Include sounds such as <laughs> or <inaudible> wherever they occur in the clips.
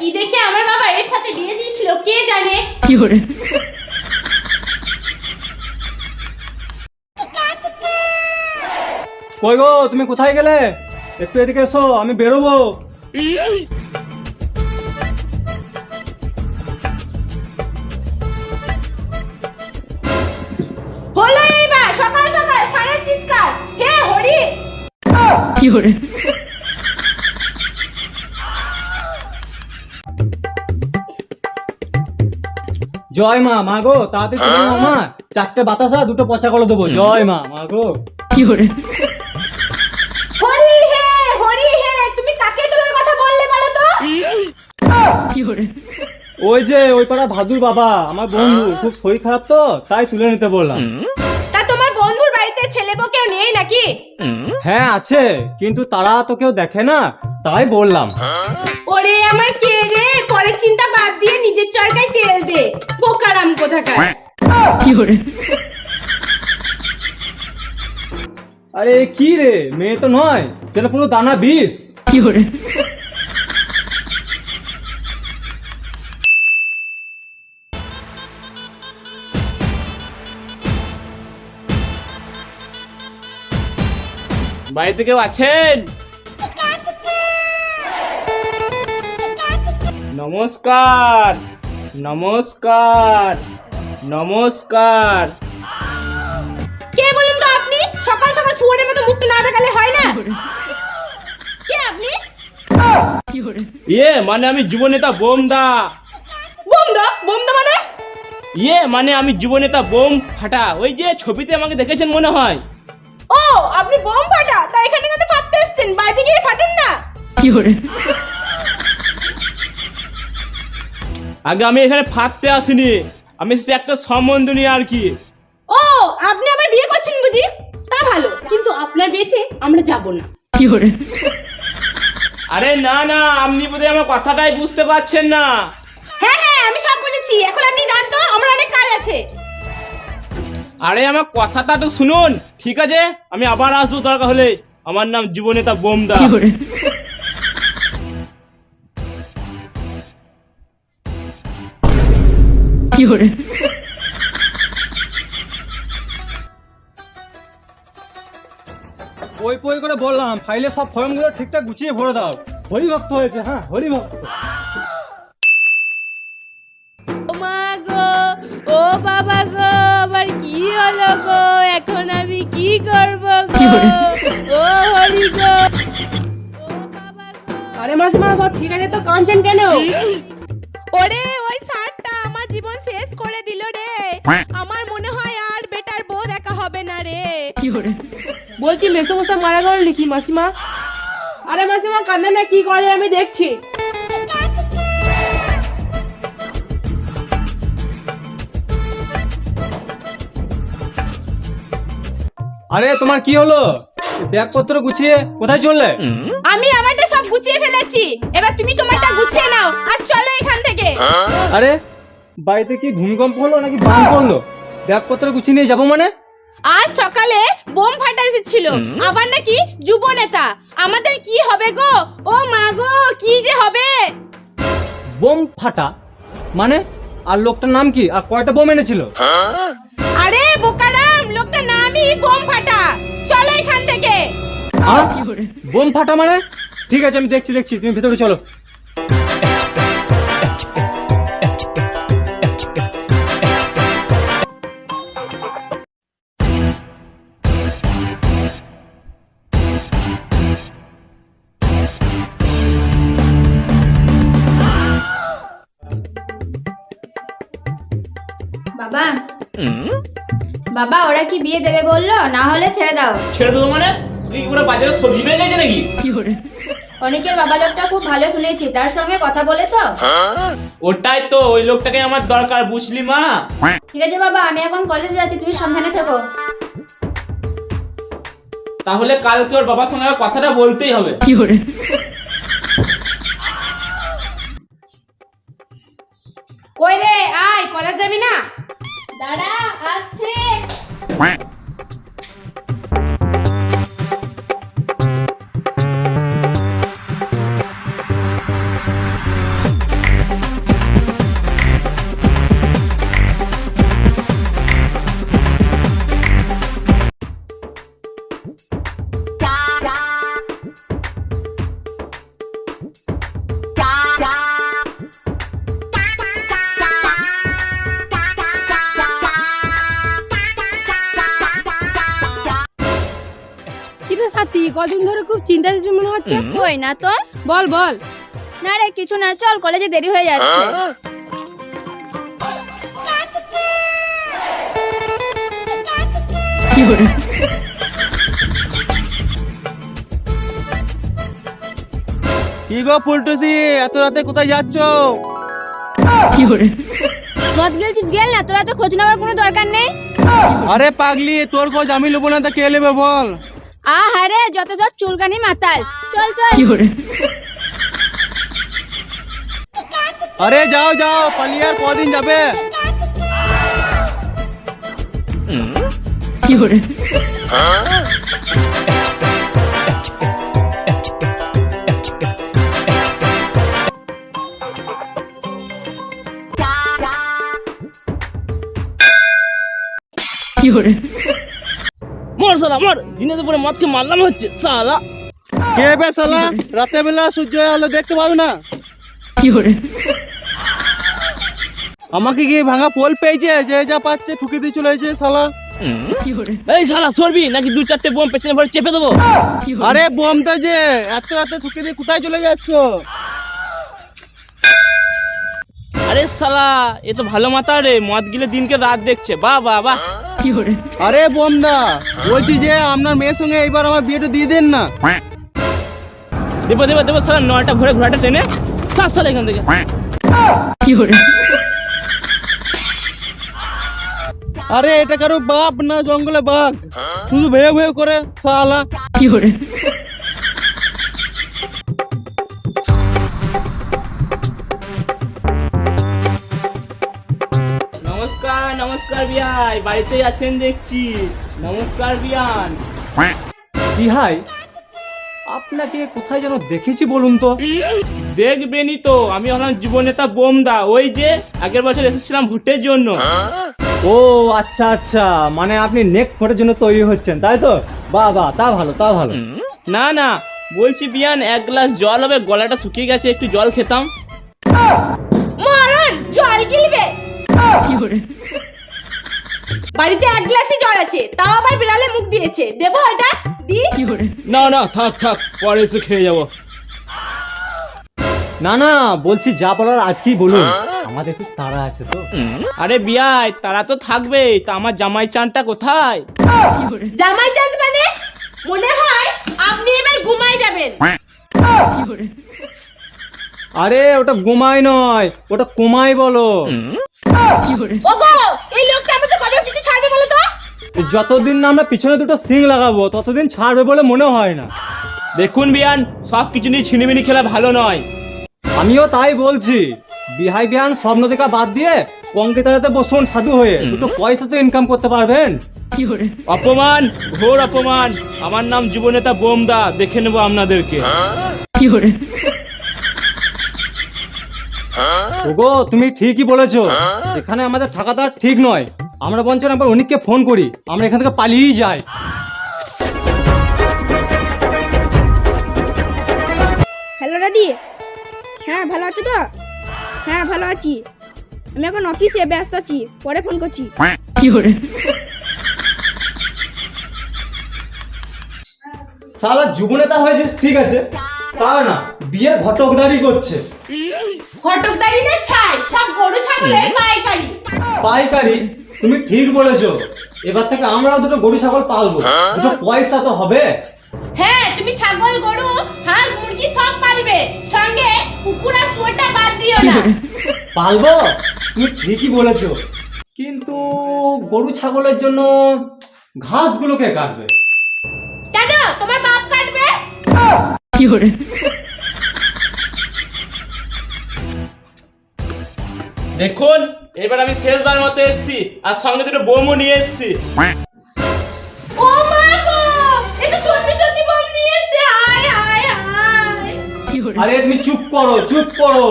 কি দেখে আমার বাবা এর সাথে বিয়ে দিয়েছিল? কে জানে? কি করে কই গো তুমি কোথায় গেলে? একটু এদিকে এসো আমি বেরোবো। কি হরে? জয় মা মা গো তাতে তুমি মা চারটে বাতাসা দুটো পচা কলা দেবো। জয় মা মা গো। কি হরে ওই যে ওই পাড়া ভাদুর বাবা আমার বন্ধু খুব শরীর খারাপ তো তাই তুলে নিতে বললাম। তা তোমার বন্ধুর বাড়িতে ছেলে বউ কেউ নেই নাকি? হ্যাঁ আছে কিন্তু তারা তো কেউ দেখে না। তাই বললাম। ওরে আমার কে রে? পরে চিন্তা বাদ দিয়ে নিজের চরকায় তেল দে। বোকারাম কোথাকার। কি ওরে? আরে কি রে? মেয়ে তো নয় যেন কোনো দানা বিষ। কি ওরে? বাড়িতে কেউ আছেন? নমস্কার নমস্কার নমস্কার। কে বলেন তো আপনি? সকাল সকাল শুয়ারের মতো মুখ না দেখালে হয় না? কে আপনি? ইয়ে মানে আমি যুবনেতা বোমদা। বোমদা? বোমদা মানে? ইয়ে মানে আমি যুবনেতা বোম ফাটা। ওই যে ছবিতে আমাকে দেখেছেন মনে হয়। ও আপনি বোম ফাটা? তা এখানে কেন ফাটতে এসেছেন? বাড়িতে গিয়ে ফাটুন না। কি করে? আগে আমি এখানে ফাটতে আসিনি। আমি এসেছি একটা সম্বন্ধ নিয়ে আর কি। ও আপনি আবার বিয়ে করছেন বুঝি? তা ভালো কিন্তু আপনার বিয়েতে আমরা যাব না। 有人，আরে না না আপনি বোধহয় আমার কথাটাই বুঝতে পারছেন না। হ্যাঁ হ্যাঁ আমি সব বুঝেছি। এখন আপনি জানতো আমার অনেক কাজ আছে। আরে আমার কথাটা তো শুনুন। ঠিক আছে আমি আবার আসব দরকার হলে। আমার নাম যুবনেতা বোমদা পই পই করে বললাম ফাইলে সব ঠিকঠাক গুছিয়ে ভরে দাও। ভক্ত হয়েছে হ্যাঁ ভক্ত মা গো ও বাবা গো আমার কি হলো গো? এখন আমি কি করব গো? ও গো আরে সব ঠিক আছে তো? কাঁদছেন কেন? ওরে জীবন শেষ করে দিল রে। আমার মনে হয় আর বেটার বউ দেখা হবে না রে，বলছি মেসোমশাই মারা গেল নাকি মাসিমা? আরে মাসিমা কান্দে না কি করে আমি দেখছি? আরে তোমার কি হলো? ব্যাগপত্র গুছিয়ে কোথায় চললে? আমি আমারটা সব গুছিয়ে ফেলেছি। এবার তুমি তোমারটা গুছিয়ে নাও আর চলো এখান থেকে। আরে বাড়িতে কি ভূমিকম্প হলো নাকি বান পড়ল ব্যাগপত্র গুছিয়ে নিয়ে যাব মানে? আজ সকালে বোম ফাটা এসেছিল। আবার নাকি যুব নেতা। আমাদের কি হবে গো? ও মা গো কি যে হবে? বোম ফাটা? মানে? আর লোকটার নাম কি? আর কয়টা বোম এনেছিল? আরে বোকারাম লোকটার নামই বোম ফাটা। চলো এখান থেকে，বোম ফাটা মানে? ঠিক আছে আমি দেখছি দেখছি। তুমি ভেতরে চলো। বাবা ওরা কি বিয়ে দেবে বলল? না হলে ছেড়ে দাও। ছেড়ে দেবো মানে? তুই বাজারে সবজি গেছে নাকি? অনেকের বাবা লোকটা খুব ভালো শুনেছি তার সঙ্গে কথা ওটাই তো ওই লোকটাকে আমার দরকার বুঝলি মা? ঠিক আছে বাবা আমি এখন কলেজে যাচ্ছি তুমি সাবধানে থেকো। তাহলে কালকে ওর বাবার সঙ্গে কথাটা বলতেই হবে। কি করে? কই রে? আয় কলেজ যাবি না? দাঁড়া আসছে। কদিন ধরে খুব চিন্তা চিন্তা মনে হচ্ছে? কই না তো। বল বল। না রে কিছু না চল কলেজে দেরি হয়ে যাচ্ছে। কি গো ফুলটুসি এত রাতে কোথায় যাচ্ছ? Fiore, মদ গেলছিস গেল না তোরা তো খোঁজ নেওয়ার কোনো দরকার নেই? আরে পাগলি তোর খোঁজ আমি নেব না তা কে নেবে বল? আ হারে যত চুলকানি মাতাল। চল চল। আরে যাও যাও পালিয়ে আর কদিন যাবে? কি Fiore, মর সালা মর দিনে দুপুরে মদকে মারলাম হচ্ছে সালা। কে বে শালা রাতে বেলা সূর্য আলো দেখতে পাও না? Fiore, আমাকে কি ভাঙা পোল পেয়েছে? যে যা পাচ্ছে ঠুকে দিয়ে চলে যাচ্ছে শালা এই শালা সরবি নাকি দু চারটে বোম পেছনে ভরে চেপে দেবো? আরে বোমটা যে এত রাতে ঠুকে দিয়ে কোথায় চলে যাচ্ছ? আরে শালা এ তো ভালো মাথা রে মদ গিলে দিনকে রাত দেখছে। বাহ বা বাহ। Fiore, আরে বোমদা বলছি যে আপনার মেয়ের সঙ্গে এইবার আমার বিয়েটা দিয়ে দেন না। দেবো দেবো দেবো শালা নয়টা ঘুরে ঘোরাটা টেনে সাত সাল এখান থেকে। Fiore, আরে এটা কারও বাপ না জঙ্গলে বাঘ? শুধু ভেয়ে ভেয়ে করে সালা কি নমস্কার নমস্কার বিয়াই বাড়িতেই আছেন দেখছি। নমস্কার বিয়ান বিহাই আপনাকে কোথায় যেন দেখেছি বলুন তো। দেখবেনই তো আমি হলাম জীবনেতা বোমদা। ওই যে আগের বছর এসেছিলাম ভোটের জন্য। ও আচ্ছা আচ্ছা। মানে আপনি নেক্সট ভোটের জন্য তৈরি হচ্ছেন তাই তো? বাহ বাহ তা ভালো তা ভালো। না না বলছি বিয়ান এক গ্লাস জল হবে গলাটা শুকিয়ে গেছে একটু জল খেতাম। মরণ জল গিলবে। Fiore, বাড়িতে এক গ্লাসই জল আছে তাও আবার বিড়ালে মুখ দিয়েছে। দেবো এটা? দি? না না থাক থাক পরে এসে খেয়ে যাব। না না বলছি যা বলার আজকেই বলুন। আমাদের একটু তাড়া আছে তো। আরে বিয়াই তারা তো থাকবেই তা আমার জামাই চানটা কোথায়? জামাই চাঁদ মানে? মনে হয় আপনি এবার ঘুমাই যাবেন। আরে ওটা গোমাই নয় ওটা কোমাই বলো। ওগো এই লোকটা আমাদের কবে পিছু ছাড়বে বলো তো? যতদিন না আমরা পিছনে দুটো সিং লাগাবো ততদিন ছাড়বে বলে মনে হয় না। দেখুন বিয়ান সব কিছু নিয়ে ছিনিমিনি খেলা ভালো নয়। আমিও তাই বলছি। বিহাই বিহান স্বপ্ন দেখা বাদ দিয়ে পঙ্কিতারাতে বসুন সাধু হয়ে। দুটো পয়সা তো ইনকাম করতে পারবেন। অপমান ঘোর অপমান। আমার নাম জীবনেতা বোমদা দেখে নেব আপনাদেরকে। Fiore, ওগো তুমি ঠিকই বলেছ। এখানে আমাদের থাকাটা ঠিক নয়। আমরা বঞ্চ একবার অনেককে ফোন করি। আমরা এখান থেকে পালিয়েই যাই। হ্যালো ড্যাডি হ্যাঁ ভালো আছো তো? হ্যাঁ ভালো আছি। আমি এখন অফিসে ব্যস্ত আছি। পরে ফোন করছি। Fiore, সালা যুবনেতা হয়েছিস ঠিক আছে। তা না বিয়ের ঘটকদারি করছে। ঘটকদারি না ছাই সব গরু ছাগলের পাইকারি। পাইকারি তুমি ঠিক বলেছ। এবার থেকে আমরাও দুটো গরু ছাগল পালবো। দুটো পয়সা তো হবে। হ্যাঁ তুমি ছাগল গরু হাঁস মুরগি সব পালবে। সঙ্গে কুকুর আর শুয়োরটা বাদ দিও না। <laughs> পালবো? তুমি ঠিকই বলেছ। কিন্তু গরু ছাগলের জন্য ঘাসগুলোকে কাটবে। কেন? তোমার বাপ কাটবে? Fiore, <laughs> দেখুন এবার আমি শেষবার মতো এসেছি আর সঙ্গে দুটো বোমও নিয়ে এসেছি। ও মা গো এ তো সত্যি সত্যি বোম নিয়ে এসেছে হায় হায় হায় আরে তুমি চুপ করো চুপ করো।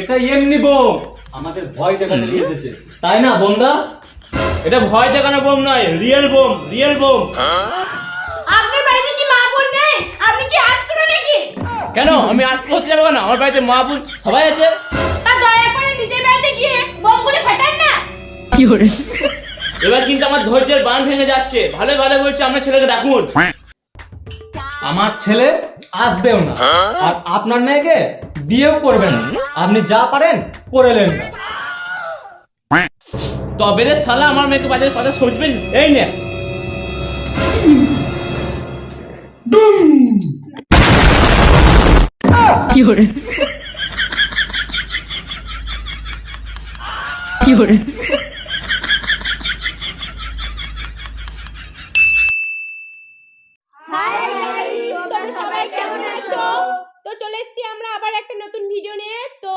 এটা এমনি বোম। আমাদের ভয় দেখাতে নিয়ে এসেছে। তাই না বন্ধা এটা ভয় দেখানো বোম নয় রিয়েল বোম রিয়েল বোম। আপনার বাড়িতে কি মা বোন নেই? আপনি কি আট নাকি? কেন? আমি আট করতে যাব কেন? আমার বাড়িতে মা বোন সবাই আছে? এবার কিন্তু আমার ধৈর্যের বান ভেঙে যাচ্ছে। ভালো ভালো বলছে আমার ছেলেকে ডাকুন। আমার ছেলে আসবেও না। আর আপনার মেয়েকে বিয়েও করবে না। আপনি যা পারেন করে নেন। তবে রে শালা আমার মেয়েকে বাজারে পচা সবজি এই নে। Fiore. Fiore. তোমরা সবাই কেমন আছো তো চলে এসেছি আমরা আবার একটা নতুন ভিডিও নিয়ে তো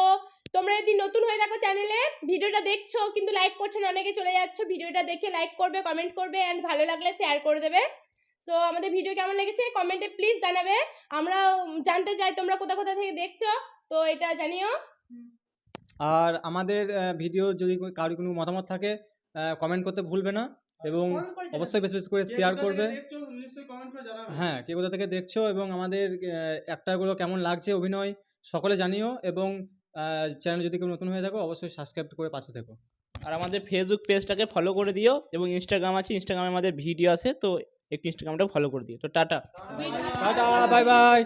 তোমরা যদি নতুন হয়ে থাকো চ্যানেলে ভিডিওটা দেখছ কিন্তু লাইক করছ না অনেকে চলে যাচ্ছ ভিডিওটা দেখে লাইক করবে কমেন্ট করবে এন্ড ভালো লাগলে শেয়ার করে দেবে। সো আমাদের ভিডিও কেমন লেগেছে? কমেন্টে প্লিজ জানাবে। আমরা জানতে চাই তোমরা কোথা কোথা থেকে দেখছ তো এটা জানিও। আর আমাদের ভিডিও যদি কারোর কোনো মতামত থাকে কমেন্ট করতে ভুলবে না এবং অবশ্যই বেশি বেশি করে শেয়ার করবে। হ্যাঁ কে কোথা থেকে দেখছ এবং আমাদের একটাগুলো কেমন লাগছে অভিনয় সকলে জানিও এবং চ্যানেল যদি কেউ নতুন হয়ে থাকো অবশ্যই সাবস্ক্রাইব করে পাশে থেকো। আর আমাদের ফেসবুক পেজটাকে ফলো করে দিও এবং ইনস্টাগ্রাম আছে ইনস্টাগ্রামে আমাদের ভিডিও আছে তো একটু ইনস্টাগ্রামটা ফলো করে দিও। তো টাটা। Tata bye bye